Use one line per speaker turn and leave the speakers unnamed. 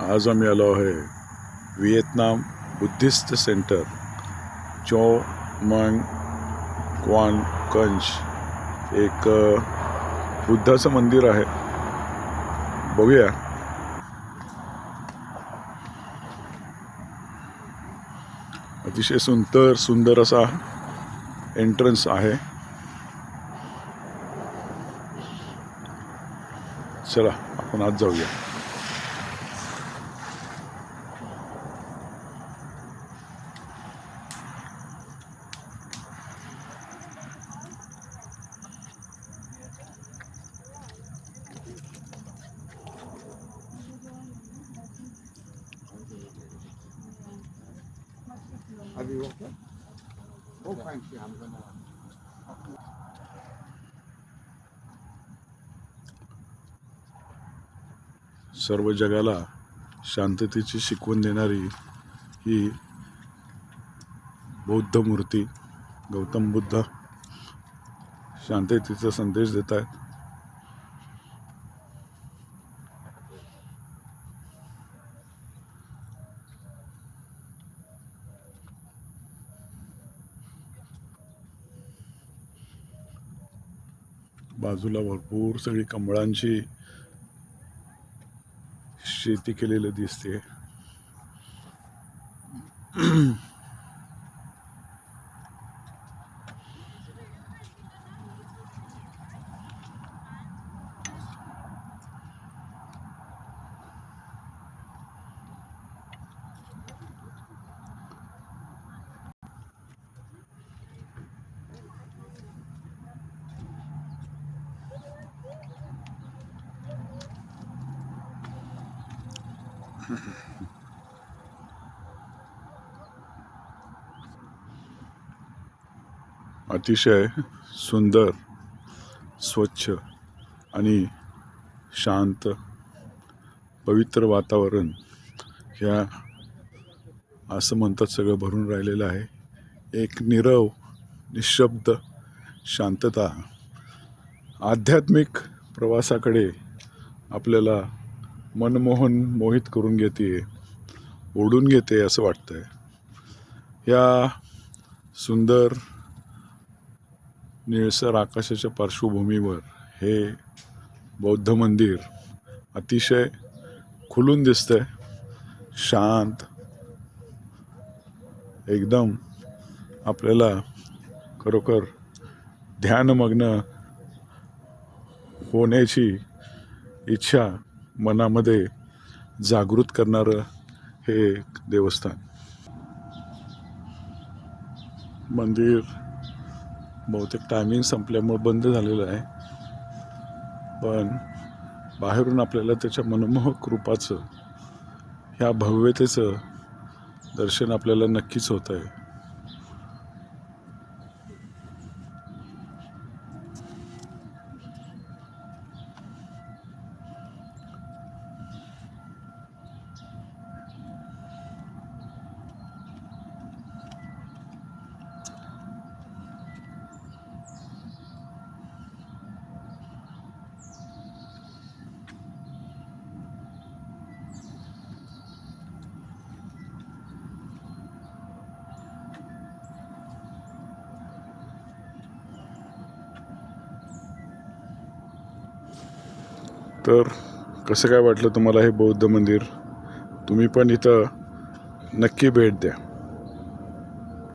आज आम्ही आलो आहे व्हिएतनाम बुद्धिस्ट सेंटर चो मंग क्वान कंश एक बुद्धाचं मंदिर आहे. बघूया. अतिशय सुंदर सुंदर असा एंट्रन्स आहे. चला आपण आज जाऊया.
Have
सर्व जगाला शांततेची शिकवण देणारी ही बौद्ध मूर्ती गौतम बुद्ध शांततेचा संदेश देत आहेत. बाजूला भरपूर सगळी कमळांची शेती केलेलं दिसते. अतिशय सुंदर स्वच्छ आणि शांत पवित्र वातावरण ह्या असं म्हणतात सगळं भरून राहिलेलं आहे. एक निरव निशब्द शांतता आध्यात्मिक प्रवासाकडे आपल्याला मनमोहन मोहित करून घेते ओढून घेते असं वाटतंय. या सुंदर निळसर आकाशाच्या पार्श्वभूमीवर हे बौद्ध मंदिर अतिशय खुलून दिसतंय शांत. एकदम आपल्याला खरोखर ध्यानमग्न होण्याची इच्छा मनामध्ये जागृत करणारं हे एक देवस्थान. मंदिर बहुतेक टायमिंग संपल्यामुळे बंद झालेलं आहे. पण बाहेरून आपल्याला त्याच्या मनमोहक रूपाचं ह्या भव्यतेचं दर्शन आपल्याला नक्कीच होत आहे तर कसं काय वाटलं तुम्हाला हे बौद्ध मंदिर? तुम्ही पण इथं नक्की भेट द्या.